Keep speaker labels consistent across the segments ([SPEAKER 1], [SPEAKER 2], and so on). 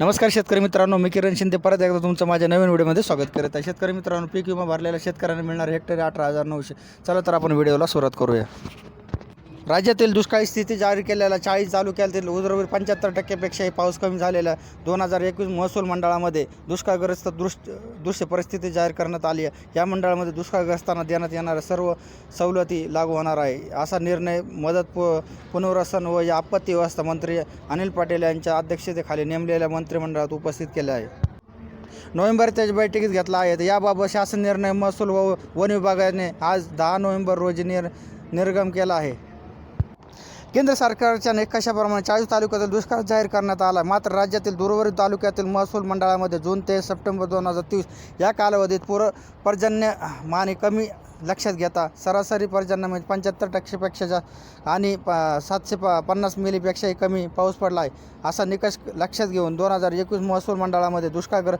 [SPEAKER 1] नमस्कार शेतकरी मित्रांनो मी किरण शिंदे. परत एकदा तुमचं माझ्या नवीन व्हिडिओमध्ये स्वागत करत आहे. शेतकरी मित्रांनो पीक विमा भरलेल्या शेतकऱ्यांना मिळणार हेक्टरी अठरा हजार नऊशे. चला तर आपण व्हिडिओला सुरुवात करूया. राज्यातील दुष्काळी स्थिती जाहीर केलेल्या चाळीस तालुक्यातील उजरवीर पंच्याहत्तर टक्क्यापेक्षाही पाऊस कमी झालेल्या दोन हजार एकवीस महसूल मंडळामध्ये दुष्काळग्रस्त दृष्ट दृश्य परिस्थिती जाहीर करण्यात आली आहे. या मंडळामध्ये दुष्काळग्रस्तांना देण्यात येणाऱ्या सर्व सवलती लागू होणार आहे. असा निर्णय मदत पु पुनर्वसन व या आपत्ती व्यवस्था मंत्री अनिल पाटील यांच्या अध्यक्षतेखाली नेमलेल्या मंत्रिमंडळात उपस्थित केले आहे. नोव्हेंबर त्याच्या बैठकीत घेतला आहे. याबाबत शासन निर्णय महसूल व वन विभागाने आज दहा नोव्हेंबर रोजी निर निर्गम केला आहे. केंद्र सरकारच्या निकषाप्रमाणे चाळीस तालुक्यातील दुष्काळ जाहीर करण्यात आला मात्र राज्यातील दुर्वरित तालुक्यातील महसूल मंडळामध्ये जून ते सप्टेंबर दोन हजार तेवीस या कालावधीत पूर पर्जन्य माने कमी लक्षात घेता सरासरी पर्जन्य म्हणजे पंच्याहत्तर टक्केपेक्षा जा आणि प सातशे प पन्नास मिलीपेक्षाही कमी पाऊस पडला आहे असा निकष लक्षात घेऊन दोन हजार एकवीस महसूल मंडळामध्ये दुष्काळग्र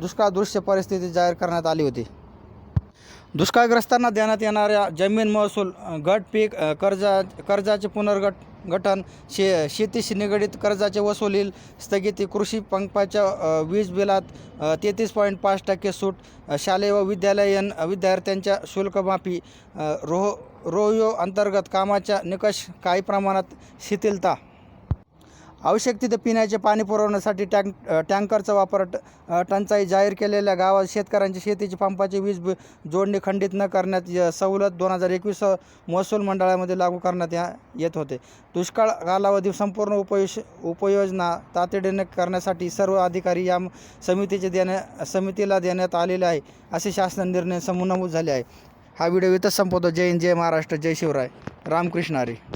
[SPEAKER 1] दुष्काळ दृश्य परिस्थिती जाहीर करण्यात आली होती. दुष्काळग्रस्तांना देण्यात येणाऱ्या जमीन महसूल गट पीक कर्जा कर्जाचे पुनर्गट गठन शे शेतीशी निगडीत कर्जाचे वसुलील स्थगिती कृषी पंपाच्या वीज बिलात तेहतीस पॉईंट पाच टक्के सूट शालेय व विद्यालयीन विद्यार्थ्यांच्या शुल्कमाफी रोह रोयो अंतर्गत कामाच्या निकष काही प्रमाणात शिथिलता. आवश्यक तिथे पिण्याचे पाणी पुरवण्यासाठी टँक टँकरचा वापर ट- टंचाई जाहीर केलेल्या गावात शेतकऱ्यांची शेतीची पंपाची वीज जोडणी खंडित न करण्यात य- सवलत दोन हजार एकवीस महसूल मंडळामध्ये लागू करण्यात या येत होते. दुष्काळ कालावधी संपूर्ण उपयोश उपयोजना तातडीने करण्यासाठी सर्व अधिकारी या समितीचे देण्या समितीला देण्यात आलेले आहे असे शासन निर्णय समूह नमूद झाले आहे. हा व्हिडिओ इथंच संपवतो. जय हिंद जय महाराष्ट्र जय शिवराय. रामकृष्ण हरी.